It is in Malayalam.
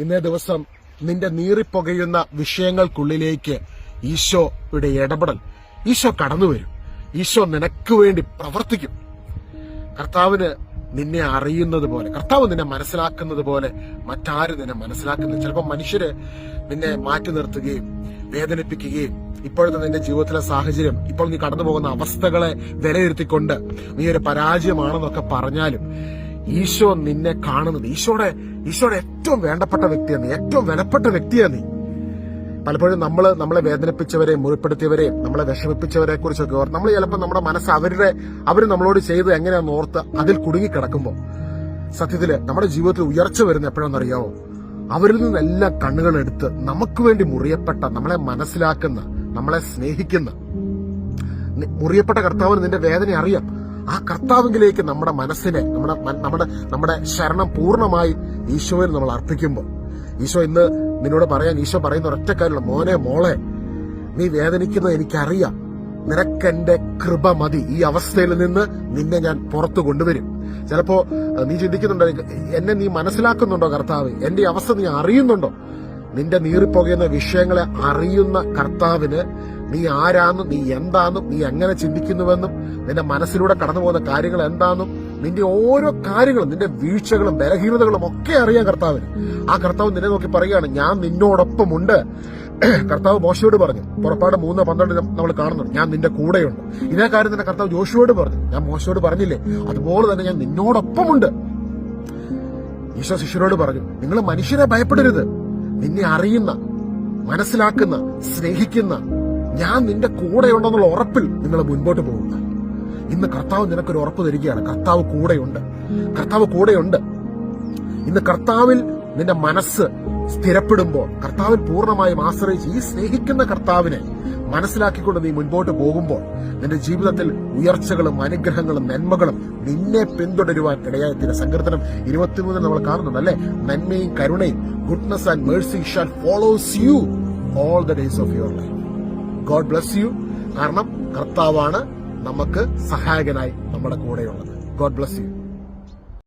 ഇന്നേ ദിവസം നിന്റെ നീറിപ്പുകയുന്ന വിഷയങ്ങൾക്കുള്ളിലേക്ക് ഈശോയുടെ ഇടപെടൽ. ഈശോ കടന്നു വരും. ഈശോ നിനക്ക് വേണ്ടി പ്രവർത്തിക്കും. കർത്താവിന് നിന്നെ അറിയുന്നത് പോലെ കർത്താവ് നിന്നെ മനസ്സിലാക്കുന്നത് പോലെ മറ്റാരും നിന്നെ മനസ്സിലാക്കുന്നില്ല. ചിലപ്പോൾ മനുഷ്യര് നിന്നെ മാറ്റി നിർത്തുകയും വേദനിപ്പിക്കുകയും ഇപ്പോഴത്തെ നിന്റെ ജീവിതത്തിലെ സാഹചര്യം ഇപ്പോൾ നീ കടന്നു പോകുന്ന അവസ്ഥകളെ വിലയിരുത്തിക്കൊണ്ട് നീ ഒരു പരാജയമാണെന്നൊക്കെ പറഞ്ഞാലും ഈശോ നിന്നെ കാണുന്നത്. ഈശോയുടെ ഈശോയുടെ ഏറ്റവും വേണ്ടപ്പെട്ട വ്യക്തിയാണ് നീ. ഏറ്റവും വിലപ്പെട്ട വ്യക്തിയാണ് നീ. പലപ്പോഴും നമ്മൾ നമ്മളെ വേദനിപ്പിച്ചവരെ മുറിപ്പെടുത്തിയവരെ നമ്മളെ വിഷമിപ്പിച്ചവരെ കുറിച്ചൊക്കെ ഓർത്ത് നമ്മൾ ചിലപ്പോൾ നമ്മുടെ മനസ്സ് അവരുടെ അവർ നമ്മളോട് ചെയ്ത് എങ്ങനെയാണെന്ന് ഓർത്ത് അതിൽ കുടുങ്ങി കിടക്കുമ്പോൾ സത്യത്തിൽ നമ്മുടെ ജീവിതത്തിൽ ഉയർച്ച വരുന്ന എപ്പോഴാണെന്നറിയാവോ അവരിൽ നിന്നെല്ലാം കണ്ണുകൾ എടുത്ത് നമുക്ക് വേണ്ടി മുറിയപ്പെട്ട നമ്മളെ മനസ്സിലാക്കുന്ന നമ്മളെ സ്നേഹിക്കുന്ന മുറിയപ്പെട്ട കർത്താവിന് നിന്റെ വേദന അറിയാം. ആ കർത്താവിലേക്ക് നമ്മുടെ മനസ്സിനെ നമ്മുടെ നമ്മുടെ നമ്മുടെ ശരണം പൂർണമായി ഈശോയിൽ നമ്മൾ അർപ്പിക്കുമ്പോൾ. ഈശോ ഇന്ന് നിന്നോട് പറയാൻ ഈശോ പറയുന്ന ഒരൊറ്റ കാര്യമുള്ള മോനെ മോളെ നീ വേദനിക്കുന്നത് എനിക്കറിയാം. നിനക്കെന്റെ കൃപ മതി. ഈ അവസ്ഥയിൽ നിന്ന് നിന്നെ ഞാൻ പുറത്തു കൊണ്ടുവരും. ചിലപ്പോ നീ ചിന്തിക്കുന്നുണ്ടോ എന്നെ നീ മനസ്സിലാക്കുന്നുണ്ടോ കർത്താവ്? എന്റെ അവസ്ഥ നീ അറിയുന്നുണ്ടോ? നിന്റെ നീറിപ്പോകുന്ന വിഷയങ്ങളെ അറിയുന്ന കർത്താവിന് നീ ആരാന്നും നീ എന്താന്നും നീ എങ്ങനെ ചിന്തിക്കുന്നുവെന്നും നിന്റെ മനസ്സിലൂടെ കടന്നു പോകുന്ന കാര്യങ്ങൾ എന്താന്നും നിന്റെ ഓരോ കാര്യങ്ങളും നിന്റെ വീഴ്ചകളും ബലഹീനതകളും ഒക്കെ അറിയാം കർത്താവിന്. ആ കർത്താവ് നിന്നെ നോക്കി പറയുകയാണ് ഞാൻ നിന്നോടൊപ്പമുണ്ട്. കർത്താവ് മോശയോട് പറഞ്ഞു പുറപ്പാട് മൂന്ന് പന്ത്രണ്ട് നമ്മൾ കാണുന്നുണ്ട്. ഞാൻ നിന്റെ കൂടെയുണ്ട്. ഇതേ കാര്യം തന്നെ കർത്താവ് ജോഷിയോട് പറഞ്ഞു. ഞാൻ മോശയോട് പറഞ്ഞില്ലേ അതുപോലെ തന്നെ ഞാൻ നിന്നോടൊപ്പമുണ്ട്. ഈശോ ശിഷ്യരോട് പറഞ്ഞു നിങ്ങൾ മനുഷ്യരെ ഭയപ്പെടരുത്. നിന്നെ അറിയുന്ന മനസ്സിലാക്കുന്ന സ്നേഹിക്കുന്ന ഞാൻ നിന്റെ കൂടെയുണ്ടെന്നുള്ള ഉറപ്പിൽ നിങ്ങൾ മുൻപോട്ട് പോകുക ഇന്ന് കർത്താവ് നിനക്കൊരു ഉറപ്പ് തരികയാണ്. കർത്താവ് കൂടെയുണ്ട്. കർത്താവ് കൂടെയുണ്ട്. ഇന്ന് കർത്താവിൽ നിന്റെ മനസ്സ് സ്ഥിരപ്പെടുമ്പോൾ കർത്താവിൽ പൂർണമായും ആശ്രയിച്ച് ഈ സ്നേഹിക്കുന്ന കർത്താവിനെ മനസ്സിലാക്കിക്കൊണ്ട് നീ മുൻപോട്ട് പോകുമ്പോൾ നിന്റെ ജീവിതത്തിൽ ഉയർച്ചകളും അനുഗ്രഹങ്ങളും നന്മകളും നിന്നെ പിന്തുടരുവാൻ ഇടയായ ഇടയായത്തിന് സങ്കീർത്തനം ഇരുപത്തിമൂന്നിൽ നമ്മൾ കാണുന്നുണ്ട് അല്ലെ? നന്മയും കരുണയും goodness and mercy shall follows you all the days of your life God bless you കാരണം കർത്താവാണ് നമുക്ക് സഹായകനായി നമ്മുടെ കൂടെയുള്ളത്. God bless U